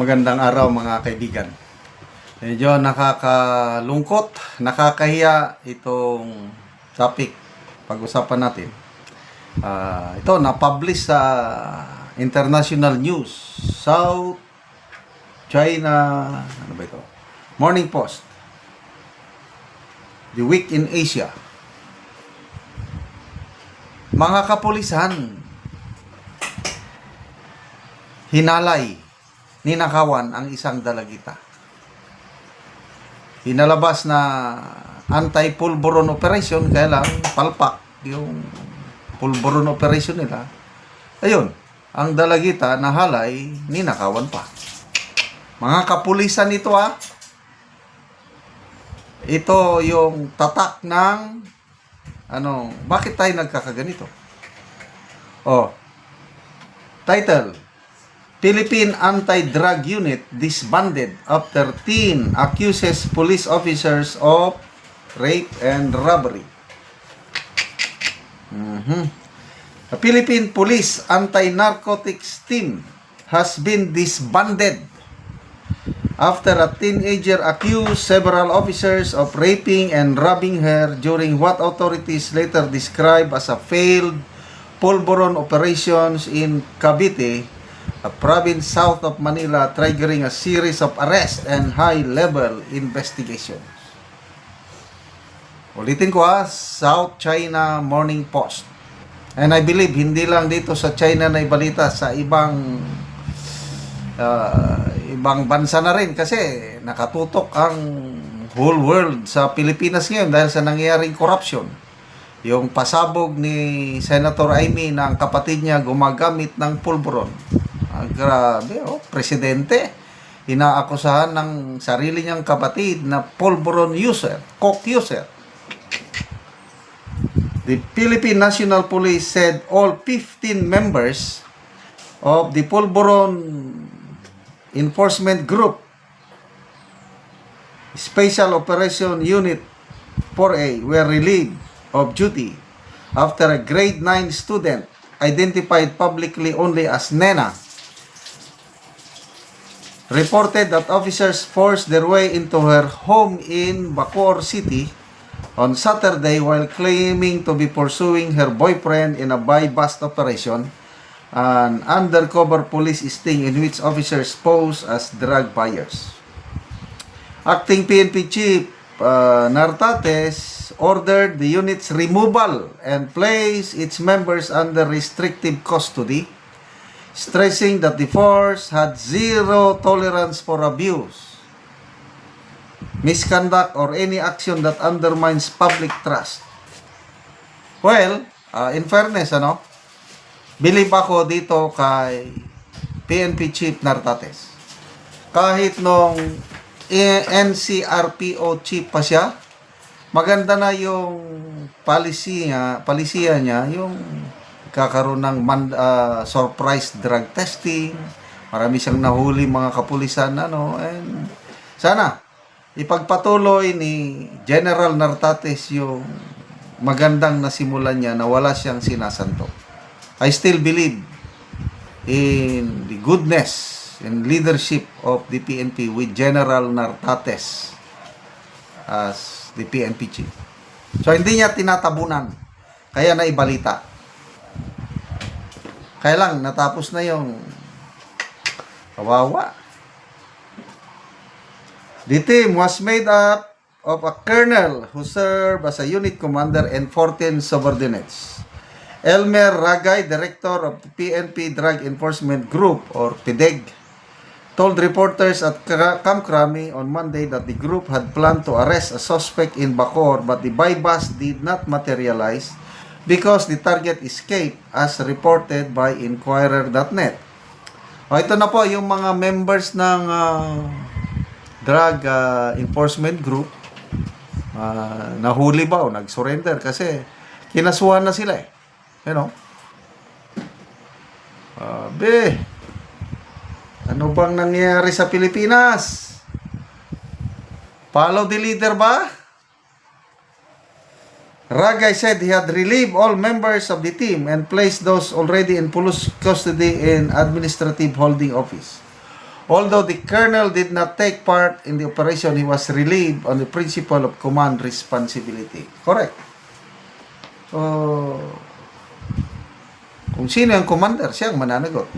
Magandang araw mga kaibigan. Medyo nakakalungkot, nakakahiya itong topic pag-usapan natin. Ah, ito na-publish sa international news. South China, ano ba ito? Morning Post. The Week in Asia. Mga kapulisan, hinalay, ninakawan ang isang dalagita. Hinalabas na anti-pulburon operation, kaya lang palpak yung pulburon operation nila. Ayun, ang dalagita nahalay, ninakawan pa. Mga kapulisan ito ah. Ito yung tatak ng ano, bakit tayo nagkakaganito? Oh. Title Philippine Anti-Drug Unit disbanded after teen accuses police officers of rape and robbery. Mhm. The Philippine Police Anti-Narcotics Team has been disbanded after a teenager accused several officers of raping and robbing her during what authorities later described as a failed pulveron operations in Cavite, a province south of Manila, triggering a series of arrests and high-level investigations. Ulitin ko ha, South China Morning Post. And I believe, hindi lang dito sa China na ibalita, sa ibang ah, ibang bansa na rin kasi nakatutok ang whole world sa Pilipinas ngayon dahil sa nangyayaring corruption. Yung pasabog ni Senator Amy na ang kapatid niya gumagamit ng pulburon. Ah, grabe, oh, presidente. Inaakusahan ng sarili niyang kapatid na pulburon user, coke user. The Philippine National Police said all 15 members of the Pulburon Enforcement Group Special Operation Unit 4A were relieved of duty after a grade 9 student identified publicly only as Nena reported that officers forced their way into her home in Bacoor City on Saturday while claiming to be pursuing her boyfriend in a buy-bust operation, an undercover police sting in which officers pose as drug buyers. Acting PNP Chief uh, Nartates ordered the unit's removal and place its members under restrictive custody, stressing that the force had zero tolerance for abuse misconduct or any action that undermines public trust. Well, uh, in fairness, ano, believe ako dito kay PNP Chief Nartates. Kahit nung NCRPO Chief pa siya, maganda na yung policy niya, palisiya niya, yung kakaroon ng man, uh, surprise drug testing, marami siyang nahuli mga kapulisan, ano, and sana, ipagpatuloy ni General Nartates yung magandang nasimulan niya na wala siyang sinasanto. I still believe in the goodness and leadership of the PNP with General Nartates as the PNP chief. So hindi niya tinatabunan. Kaya naibalita. Kaya lang natapos na yung kawawa. The team was made up of a colonel who served as a unit commander and 14 subordinates. Elmer Ragay, director of the PNP Drug Enforcement Group or PDEG, told reporters at Camp Crami on Monday that the group had planned to arrest a suspect in Bacoor but the bypass did not materialize because the target escaped as reported by Inquirer.net. O, ito na po yung mga members ng ah, drug ah, enforcement group ah, nahuli ba o nag-surrender kasi kinasuhan na sila eh. You know? Abe, ano bang nangyayari sa Pilipinas? Follow the leader ba? Ragay said he had relieved all members of the team and placed those already in police custody in administrative holding office. Although the colonel did not take part in the operation, he was relieved on the principle of command responsibility. Correct. So, kung sino yung commander, siya ang mananagot.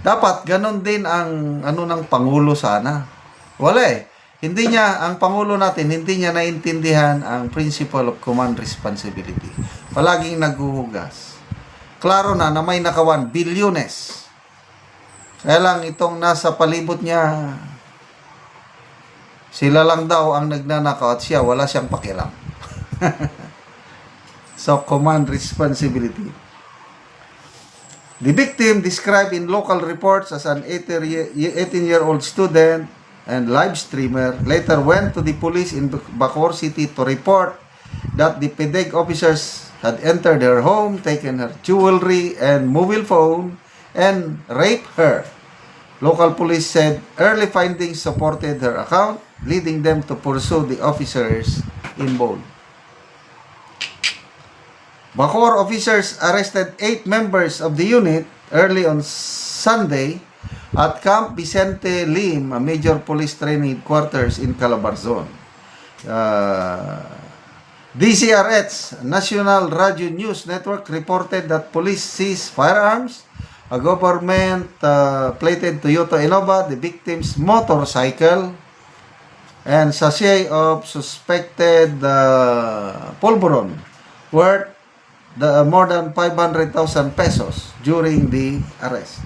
Dapat ganon din ang ano ng pangulo sana. Wala eh. Hindi niya ang pangulo natin hindi niya naintindihan ang principle of command responsibility. Palaging naghuhugas. Klaro na na may nakawan bilyones. Kaya lang itong nasa palibot niya sila lang daw ang nagnanakaw at siya wala siyang pakialam. so command responsibility. The victim, described in local reports as an 18-year-old student and live streamer, later went to the police in Bacoor City to report that the PDEG officers had entered her home, taken her jewelry and mobile phone, and raped her. Local police said early findings supported her account, leading them to pursue the officers involved. Bacoor officers arrested eight members of the unit early on Sunday at Camp Vicente Lim, a major police training headquarters in Calabarzon. Uh, DCRH, National Radio News Network, reported that police seized firearms, a government uh, Toyota Innova, the victim's motorcycle, and sachet of suspected uh, pulveron worth the more than 500,000 pesos during the arrest.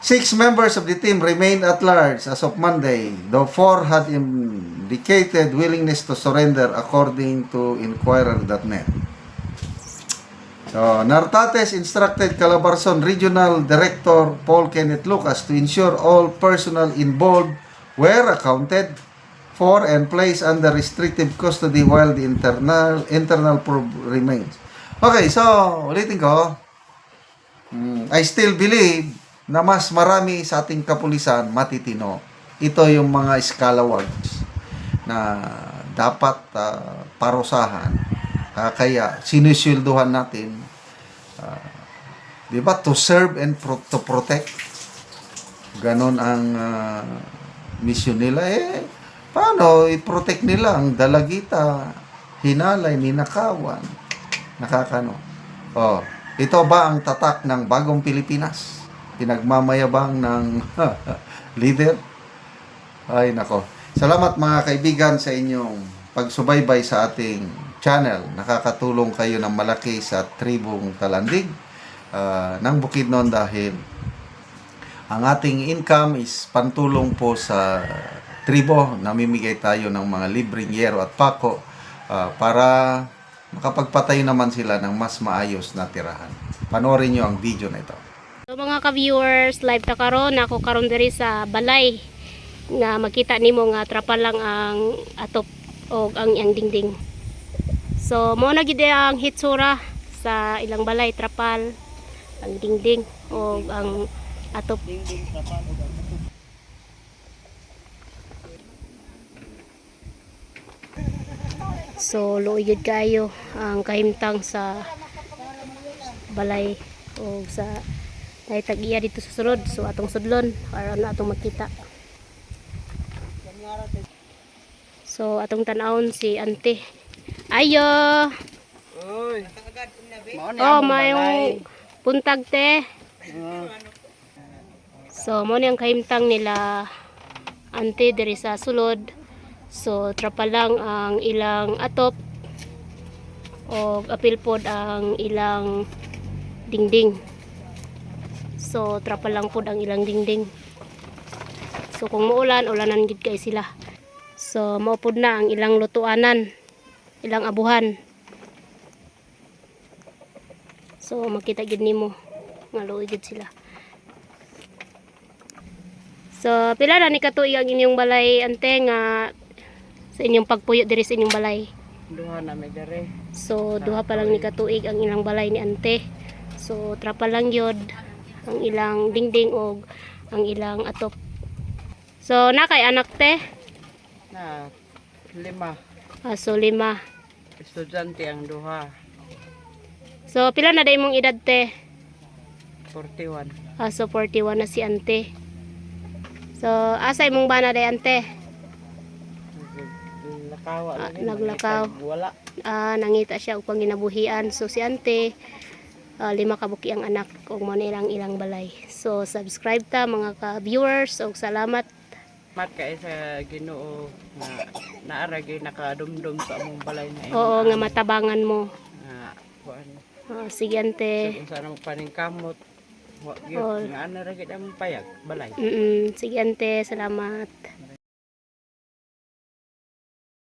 Six members of the team remained at large as of Monday, though four had indicated willingness to surrender according to Inquirer.net. So, Nartates instructed Calabarzon Regional Director Paul Kenneth Lucas to ensure all personnel involved were accounted for and placed under restrictive custody while the internal internal probe remains. Okay, so ulitin ko. Mm, I still believe na mas marami sa ating kapulisan matitino. Ito yung mga scalawags na dapat ah, parusahan. Ah, kaya sinusulduhan natin ah, 'di to serve and pro- to protect. Ganon ang ah, mission nila eh paano i-protect nila ang dalagita, hinalay, ninakawan, nakakano. Oh, ito ba ang tatak ng bagong Pilipinas? Pinagmamayabang ng leader? Ay nako. Salamat mga kaibigan sa inyong pagsubaybay sa ating channel. Nakakatulong kayo ng malaki sa tribong talandig ah, ng Bukidnon dahil ang ating income is pantulong po sa tribo. Namimigay tayo ng mga libreng yero at pako ah, para makapagpatayo naman sila ng mas maayos na tirahan. Panoorin nyo ang video na ito. So mga ka-viewers, live ta karon ako karon diri sa balay nga makita nimo nga trapa lang ang atop o ang iyang dingding. So mo na gid ang hitsura sa ilang balay trapal ang dingding o ang atop. So luoy kayo ang kahimtang sa balay o sa ay tag-iya dito sa sulod so atong sudlon para ano atong makita. So atong tanawon si ante. Ayo! Uy. oh mayong puntag te. So mo ni ang kahimtang nila ante diri sa sulod. So trapa lang ang ilang atop. O apil pod ang ilang dingding So, trapa lang po ang ilang dingding. So, kung muulan, ulanan gid kay sila. So, maupod na ang ilang lutuanan, ilang abuhan. So, makita gid nimo nga luoy gid sila. So, pila na ni katuig ang inyong balay ante nga sa inyong pagpuyo diri sa inyong balay. Duha na may dere. So, duha pa lang ni katuig ang ilang balay ni ante. So, trapa lang yod ang ilang dingding o ang ilang atop. So, nakay anak te. Na lima. Ah, so, lima. Estudyante ang duha. So, pila na day mong edad te? 41. Ah, so 41 na si ante. So, asay mong bana day ante? Naglakaw. Ah, lagi, naglakaw. Wala. Ah, nangita siya upang ginabuhian. So, si ante, ah, lima kabuki ang anak kung mo nilang ilang balay. So, subscribe ta mga ka-viewers. O, salamat. Mat kay sa Ginoo nga naaragi nakadumdum sa among balay na Oo, nga matabangan mo. Ah, sige ante. Saan mo paningkamot. Wa Oo. gyud nga ana ra gid among payag balay. Mm sige ante, salamat.